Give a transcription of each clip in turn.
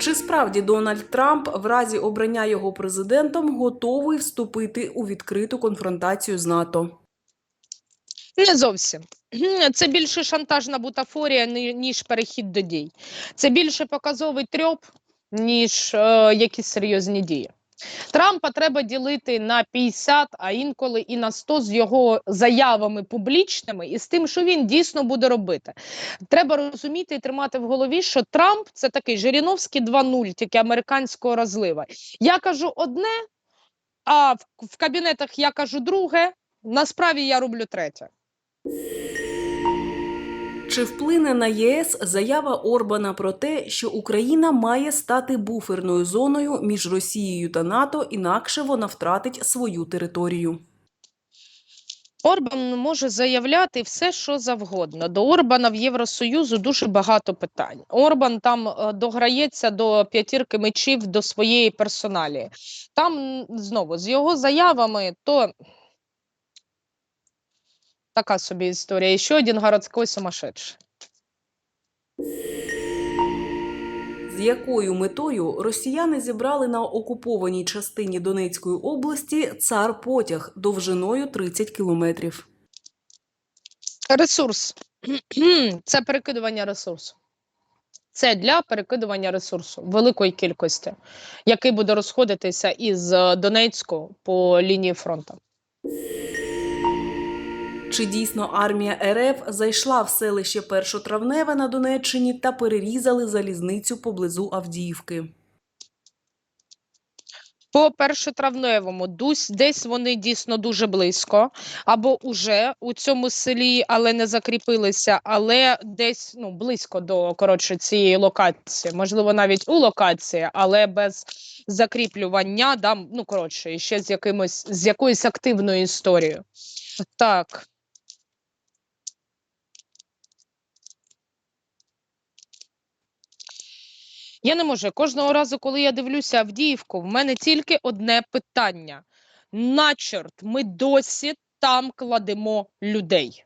Чи справді Дональд Трамп в разі обрання його президентом готовий вступити у відкриту конфронтацію з НАТО? Не зовсім. Це більше шантажна бутафорія, ніж перехід до дій. Це більше показовий трьоп, ніж е, якісь серйозні дії. Трампа треба ділити на 50, а інколи і на 100 з його заявами публічними і з тим, що він дійсно буде робити. Треба розуміти і тримати в голові, що Трамп це такий Жириновський 2.0, тільки американського розлива. Я кажу одне, а в, в кабінетах я кажу друге. Насправді я роблю третє. Чи вплине на ЄС заява Орбана про те, що Україна має стати буферною зоною між Росією та НАТО, інакше вона втратить свою територію? Орбан може заявляти все, що завгодно. До Орбана в Євросоюзу дуже багато питань. Орбан там е, дограється до п'ятірки мечів до своєї персоналі. Там знову з його заявами, то така собі історія. І ще один городський сумасшедший. З якою метою росіяни зібрали на окупованій частині Донецької області цар потяг довжиною 30 кілометрів? Ресурс це перекидування ресурсу. Це для перекидування ресурсу великої кількості, який буде розходитися із е, Донецьку по лінії фронту. Чи дійсно армія РФ зайшла в селище Першотравневе на Донеччині та перерізали залізницю поблизу Авдіївки? По першотравневому дусь, десь вони дійсно дуже близько, або уже у цьому селі, але не закріпилися, але десь ну близько до коротше цієї локації, можливо, навіть у локації, але без закріплювання, да, ну коротше, ще з якимось з якоюсь активною історією. Так. Я не можу. Кожного разу, коли я дивлюся Авдіївку, в мене тільки одне питання: на чорт, ми досі там кладемо людей.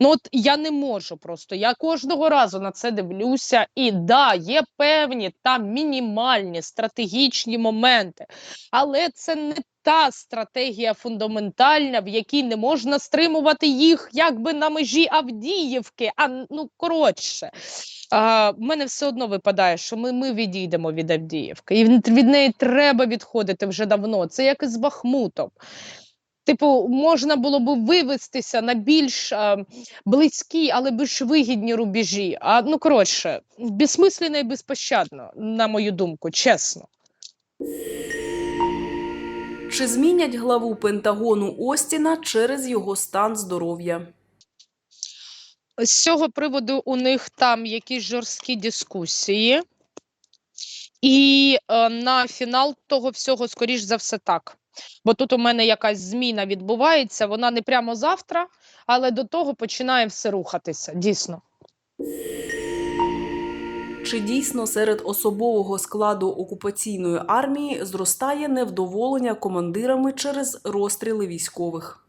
Ну, от я не можу просто. Я кожного разу на це дивлюся, і да, є певні там мінімальні стратегічні моменти, але це не та стратегія фундаментальна, в якій не можна стримувати їх якби на межі Авдіївки. А ну коротше, а, в мене все одно випадає, що ми, ми відійдемо від Авдіївки, і від неї треба відходити вже давно. Це як і з Бахмутом. Типу, можна було б вивестися на більш а, близькі, але більш вигідні рубежі. А ну коротше, безсмислено і безпощадно, на мою думку, чесно. Чи змінять главу Пентагону Остіна через його стан здоров'я? З цього приводу у них там якісь жорсткі дискусії, і е, на фінал того всього, скоріш за все, так. Бо тут у мене якась зміна відбувається, вона не прямо завтра, але до того починає все рухатися. Дійсно. Чи дійсно серед особового складу окупаційної армії зростає невдоволення командирами через розстріли військових?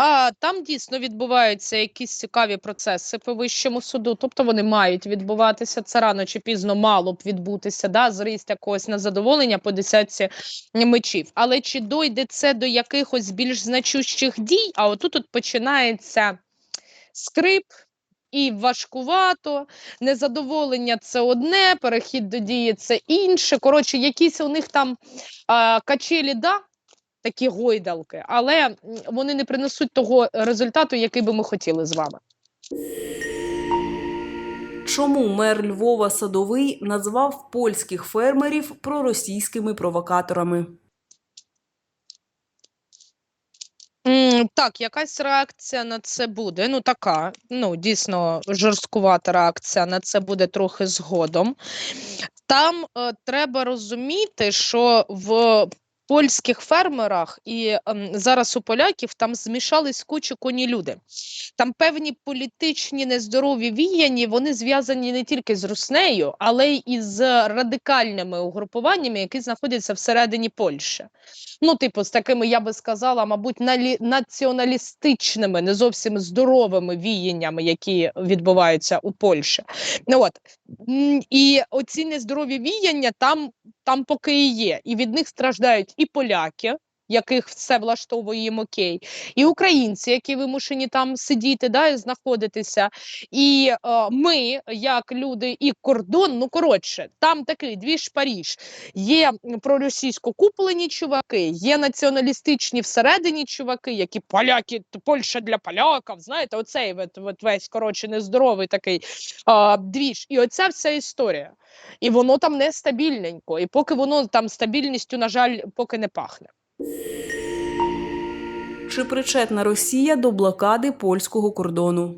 А там дійсно відбуваються якісь цікаві процеси по вищому суду, тобто вони мають відбуватися. Це рано чи пізно мало б відбутися, да, зріст якогось незадоволення по десятці мечів. Але чи дойде це до якихось більш значущих дій? А отут от починається скрип. І важкувато, незадоволення це одне, перехід до дії це інше. Коротше, якісь у них там а, качелі, да, такі гойдалки, але вони не принесуть того результату, який би ми хотіли з вами. Чому мер Львова Садовий назвав польських фермерів проросійськими провокаторами? Так, якась реакція на це буде. Ну, така, ну, дійсно, жорсткувата реакція на це буде трохи згодом. Там е, треба розуміти, що в польських фермерах і ем, зараз у поляків там змішались кучу коні люди. Там певні політичні нездорові віяння, вони зв'язані не тільки з Руснею, але й із радикальними угрупуваннями, які знаходяться всередині Польщі. Ну, типу, з такими, я би сказала, мабуть, налі... націоналістичними, не зовсім здоровими віяннями, які відбуваються у Польщі. Ну, от. І оці нездорові віяння там, там поки і є. І від них страждають і поляки, яких все влаштовує їм окей, і українці, які вимушені там сидіти, да, і знаходитися. І е, ми, як люди, і кордон, ну коротше, там такий двіж Паріж. Є проросійсько куплені чуваки, є націоналістичні всередині чуваки, які поляки, Польща для поляків. Знаєте, оцей от, от весь коротше нездоровий такий а, двіж. І оця вся історія. І воно там нестабільненько. І поки воно там стабільністю, на жаль, поки не пахне. Чи причетна Росія до блокади польського кордону?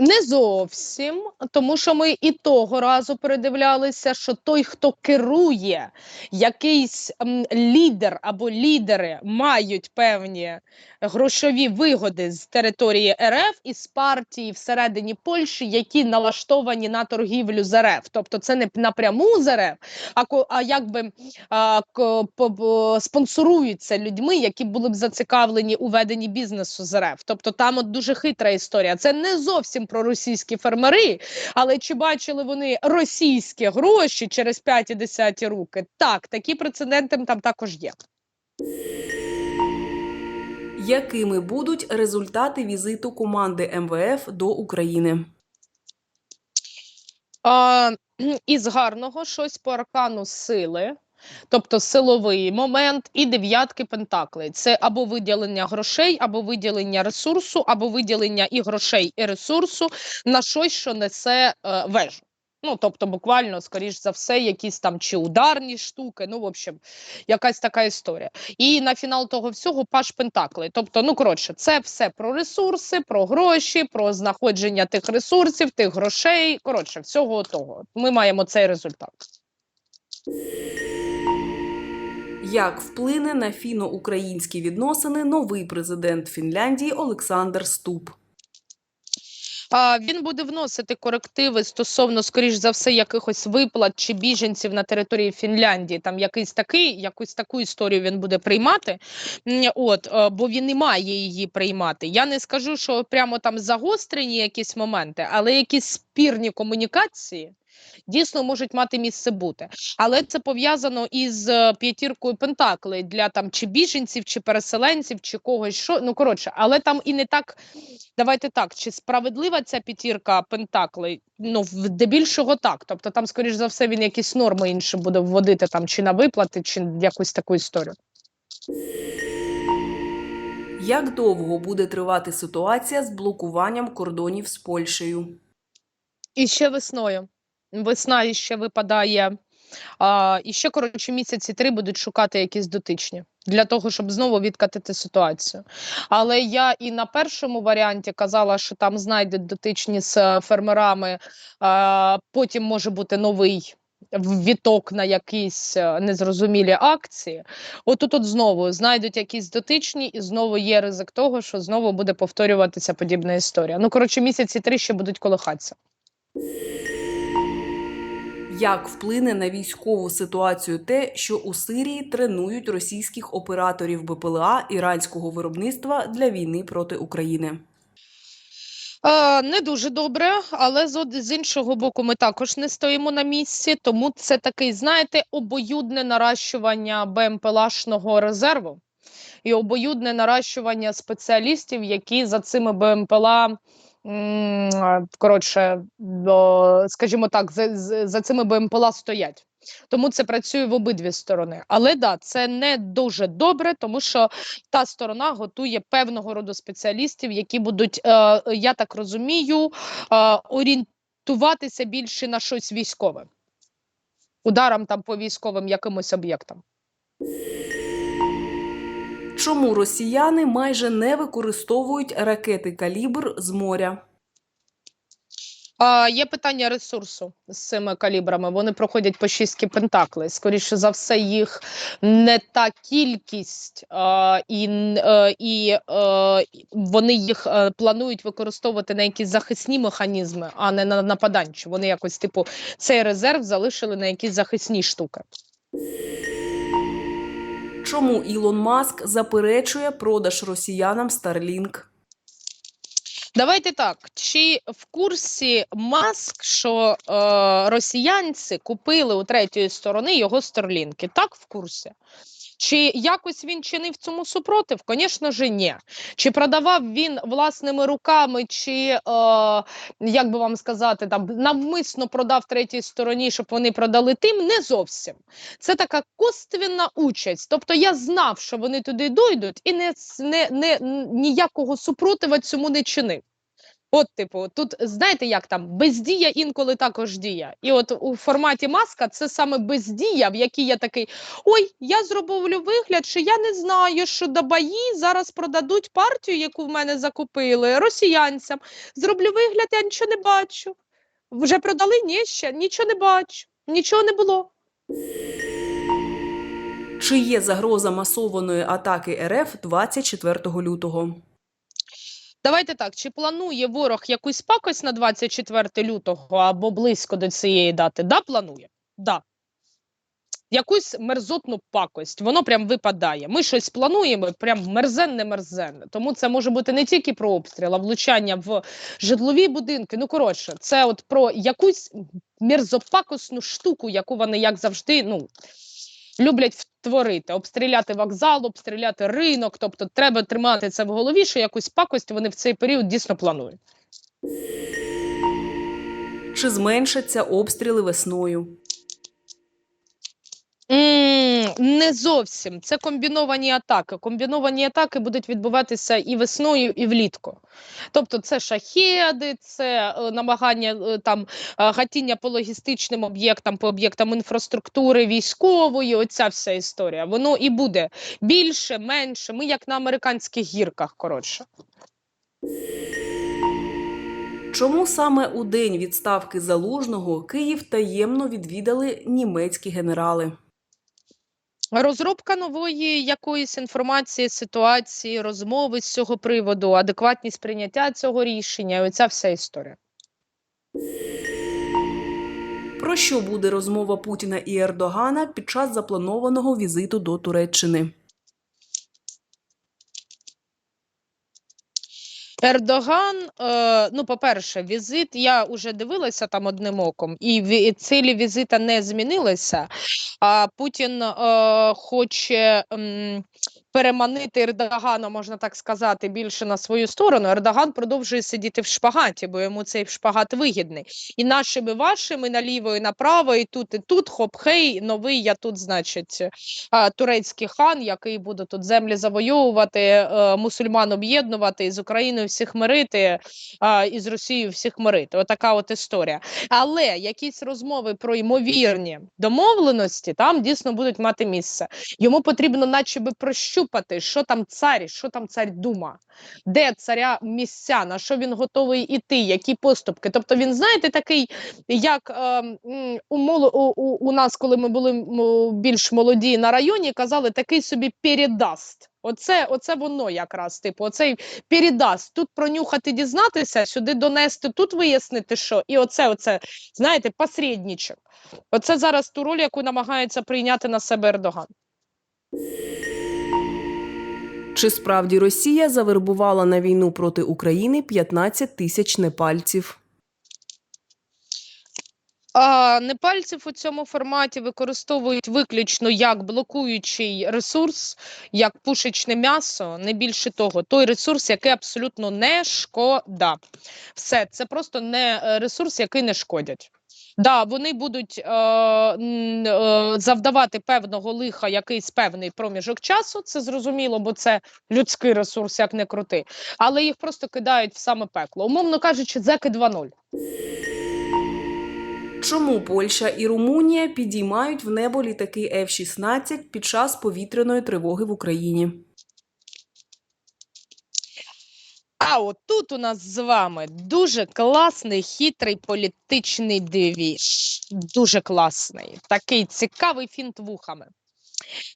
Не зовсім, тому що ми і того разу передивлялися, що той, хто керує, якийсь лідер або лідери мають певні грошові вигоди з території РФ і з партії всередині Польщі, які налаштовані на торгівлю з РФ. Тобто це не напряму з РФ, а, а якби а, по- по- спонсоруються людьми, які були б зацікавлені у веденні бізнесу з РФ. Тобто там от дуже хитра історія. Це не зовсім про російські фермери, але чи бачили вони російські гроші через 5 і 10 руки? Так, такі прецеденти там також є. Якими будуть результати візиту команди МВФ до України? А, із гарного щось по аркану сили, тобто силовий момент і дев'ятки пентаклей. Це або виділення грошей, або виділення ресурсу, або виділення і грошей, і ресурсу на щось, що несе е, вежу. Ну, тобто, буквально, скоріш за все, якісь там чи ударні штуки, ну, в общем, якась така історія. І на фінал того всього паш Пентакли. Тобто, ну коротше, це все про ресурси, про гроші, про знаходження тих ресурсів, тих грошей. Коротше, всього того. Ми маємо цей результат. Як вплине на фіно-українські відносини новий президент Фінляндії Олександр Ступ? Він буде вносити корективи стосовно, скоріш за все, якихось виплат чи біженців на території Фінляндії. Там якийсь такий, якусь таку історію він буде приймати. От, е, бо він не має її приймати. Я не скажу, що прямо там загострені якісь моменти, але якісь спірні комунікації. Дійсно можуть мати місце бути, але це пов'язано із е, п'ятіркою Пентаклей для там чи біженців, чи переселенців, чи когось що. Ну коротше, але там і не так Давайте так, чи справедлива ця п'ятірка Пентаклей? Ну, здебільшого так. Тобто там, скоріш за все, він якісь норми інші буде вводити там чи на виплати, чи якусь таку історію. Як довго буде тривати ситуація з блокуванням кордонів з Польщею? І ще весною. Весна іще випадає. А, і ще, коротше, місяці три будуть шукати якісь дотичні для того, щоб знову відкатити ситуацію. Але я і на першому варіанті казала, що там знайдуть дотичні з е, фермерами, а, потім може бути новий в- відток на якісь е, незрозумілі акції. Отут от знову знайдуть якісь дотичні, і знову є ризик того, що знову буде повторюватися подібна історія. Ну, коротше, місяці три ще будуть колихатися. Як вплине на військову ситуацію те, що у Сирії тренують російських операторів БПЛА іранського виробництва для війни проти України? Е, не дуже добре, але з, з іншого боку, ми також не стоїмо на місці, тому це такий, знаєте, обоюдне наращування БМПЛАшного резерву і обоюдне наращування спеціалістів, які за цими БМПЛА. Коротше, скажімо так, за за цими БМПЛА стоять. Тому це працює в обидві сторони. Але да, це не дуже добре, тому що та сторона готує певного роду спеціалістів, які будуть, е, я так розумію, е, орієнтуватися більше на щось військове, ударам там по військовим якимось об'єктам. Чому росіяни майже не використовують ракети калібр з моря? А, є питання ресурсу з цими калібрами. Вони проходять по шістки пентаклей. Скоріше за все, їх не та кількість, а, і, е, і е, вони їх е, планують використовувати на якісь захисні механізми, а не на нападанчі. Вони якось, типу, цей резерв залишили на якісь захисні штуки. Чому Ілон Маск заперечує продаж росіянам Starlink? Давайте так. Чи в курсі Маск, що е, росіянці купили у третьої сторони його старлінки? Так, в курсі. Чи якось він чинив цьому супротив? Звісно ж, ні. Чи продавав він власними руками, чи е, як би вам сказати, там навмисно продав третій стороні, щоб вони продали тим? Не зовсім. Це така косвенна участь. Тобто я знав, що вони туди дойдуть, і не, не, не ніякого супротива цьому не чинив. От, типу, тут знаєте, як там бездія інколи також дія. І от у форматі маска це саме бездія, в якій я такий: ой, я зроблю вигляд, що я не знаю, що Дабаї зараз продадуть партію, яку в мене закупили росіянцям. Зроблю вигляд, я нічого не бачу. Вже продали? Ні, ще нічого не бачу, нічого не було. Чи є загроза масованої атаки РФ 24 лютого? Давайте так, чи планує ворог якусь пакость на 24 лютого або близько до цієї дати? Да, планує. Да. Якусь мерзотну пакость, воно прям випадає. Ми щось плануємо, прям мерзенне мерзенне. Тому це може бути не тільки про обстріл, а влучання в житлові будинки. Ну коротше, це от про якусь мерзопакосну штуку, яку вони як завжди ну, люблять втворити. Обстріляти вокзал, обстріляти ринок. Тобто треба тримати це в голові, що якусь пакость вони в цей період дійсно планують. Чи зменшаться обстріли весною? Не зовсім. Це комбіновані атаки. Комбіновані атаки будуть відбуватися і весною, і влітку. Тобто, це шахеди, це е, намагання е, там е, гатіння по логістичним об'єктам, по об'єктам інфраструктури військової. Оця вся історія. Воно і буде більше, менше. Ми як на американських гірках. Коротше. Чому саме у день відставки залужного Київ таємно відвідали німецькі генерали? Розробка нової якоїсь інформації, ситуації, розмови з цього приводу, адекватність прийняття цього рішення. Оця вся історія. Про що буде розмова Путіна і Ердогана під час запланованого візиту до Туреччини? Ердоган, е, ну, по-перше, візит, я вже дивилася там одним оком, і цілі візита не змінилися. А Путін е, хоче переманити Ердогана, можна так сказати, більше на свою сторону. Ердоган продовжує сидіти в шпагаті, бо йому цей шпагат вигідний. І нашими вашими наліво і направо, і тут, і тут, хоп-хей, новий я тут, значить, турецький хан, який буде тут землі завойовувати, е, мусульман об'єднувати, і з Україною всіх мирити, а, і з Росією всіх мирити. Отака от історія. Але якісь розмови про ймовірні домовленості там дійсно будуть мати місце. Йому потрібно, наче би прощупати, що там цар, що там цар дума, де царя місця, на що він готовий іти, які поступки. Тобто він, знаєте, такий, як е, у, у, у, у нас, коли ми були більш молоді на районі, казали, такий собі передаст. Оце, оце воно якраз, типу, оцей передаст. Тут пронюхати, дізнатися, сюди донести, тут вияснити, що. І оце, оце, знаєте, посередничок. Оце зараз ту роль, яку намагається прийняти на себе Ердоган. Чи справді Росія завербувала на війну проти України 15 тисяч непальців? А, непальців у цьому форматі використовують виключно як блокуючий ресурс, як пушечне м'ясо, не більше того, той ресурс, який абсолютно не шкода. Все, це просто не е, ресурс, який не шкодять. Да, вони будуть е, е, завдавати певного лиха якийсь певний проміжок часу, це зрозуміло, бо це людський ресурс, як не крути, але їх просто кидають в саме пекло. Умовно кажучи, зеки 2.0. Чому Польща і Румунія підіймають в небо літаки F-16 під час повітряної тривоги в Україні? А от тут у нас з вами дуже класний хитрий політичний девіз. Дуже класний. Такий цікавий фінт вухами.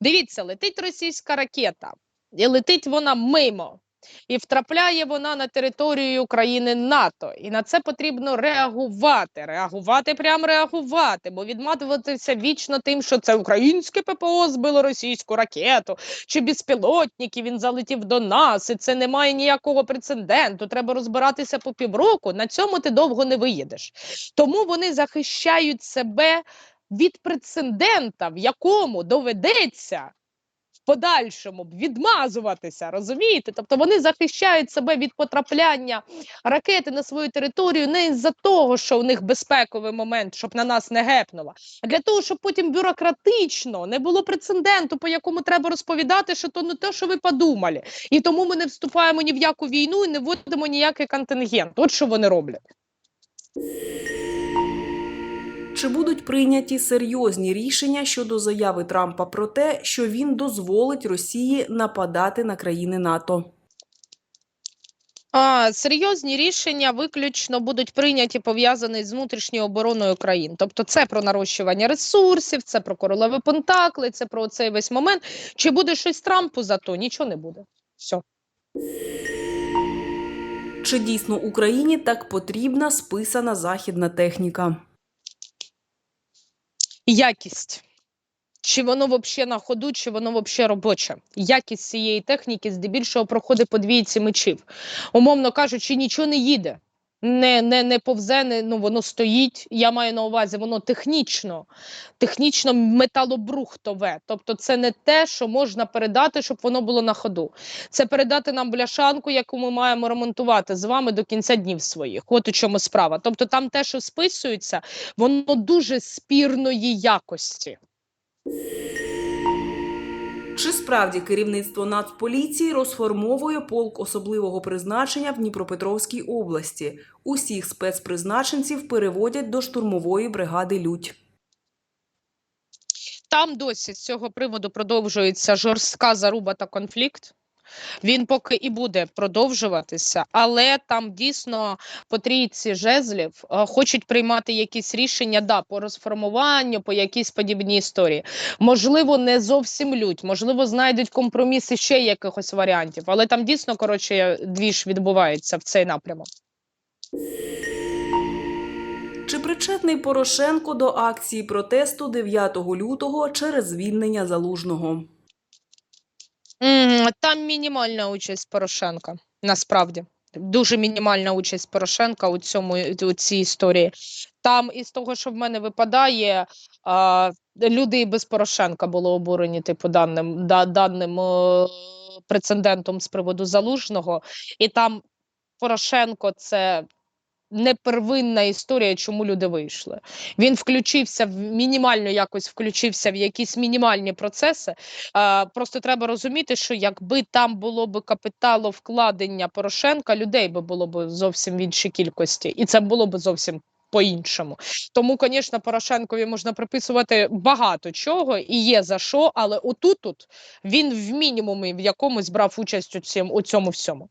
Дивіться, летить російська ракета, і летить вона мимо. І втрапляє вона на територію України НАТО. І на це потрібно реагувати. Реагувати, прям реагувати, бо відматуватися вічно тим, що це українське ППО збило російську ракету, чи безпілотники він залетів до нас, і це не має ніякого прецеденту. Треба розбиратися по півроку. На цьому ти довго не виїдеш. Тому вони захищають себе від прецедента, в якому доведеться подальшому відмазуватися, розумієте? Тобто вони захищають себе від потрапляння ракети на свою територію не із-за того, що у них безпековий момент, щоб на нас не гепнуло, а для того, щоб потім бюрократично не було прецеденту, по якому треба розповідати, що то не те, що ви подумали. І тому ми не вступаємо ні в яку війну і не вводимо ніякий контингент. От що вони роблять. Чи будуть прийняті серйозні рішення щодо заяви Трампа про те, що він дозволить Росії нападати на країни НАТО? А, серйозні рішення виключно будуть прийняті пов'язані з внутрішньою обороною країн. Тобто, це про нарощування ресурсів, це про королеві Пентакли, це про цей весь момент. Чи буде щось Трампу за то? Нічого не буде. Все. Чи дійсно Україні так потрібна списана західна техніка? Якість. Чи воно взагалі на ходу, чи воно взагалі робоче. Якість цієї техніки здебільшого проходить по двійці мечів. Умовно кажучи, нічого не їде. Не, не, не повзе, не, ну воно стоїть. Я маю на увазі, воно технічно, технічно металобрухтове. Тобто, це не те, що можна передати, щоб воно було на ходу. Це передати нам бляшанку, яку ми маємо ремонтувати з вами до кінця днів своїх. От у чому справа. Тобто, там те, що списується, воно дуже спірної якості. Чи справді керівництво Нацполіції розформовує полк особливого призначення в Дніпропетровській області? Усіх спецпризначенців переводять до штурмової бригади Людь. Там досі з цього приводу продовжується жорстка заруба та конфлікт. Він поки і буде продовжуватися, але там дійсно по трійці жезлів е, хочуть приймати якісь рішення да, по розформуванню, по якійсь подібній історії. Можливо, не зовсім лють, можливо, знайдуть компроміси ще якихось варіантів, але там дійсно коротше двіж відбувається в цей напрямок. Чи причетний Порошенко до акції протесту 9 лютого через звільнення залужного? Там мінімальна участь Порошенка, насправді. Дуже мінімальна участь Порошенка у цьому у цій історії. Там із того, що в мене випадає, а, люди і без Порошенка були обурені, типу, даним да, даним е, прецедентом з приводу залужного, і там Порошенко це не первинна історія, чому люди вийшли. Він включився в мінімально якось включився в якісь мінімальні процеси. А, просто треба розуміти, що якби там було б капіталовкладення Порошенка, людей би було б зовсім в іншій кількості, і це було б зовсім. По-іншому, тому, звісно, Порошенкові можна приписувати багато чого і є за що, але отут тут він в мінімумі в якомусь брав участь у цьому, у цьому всьому.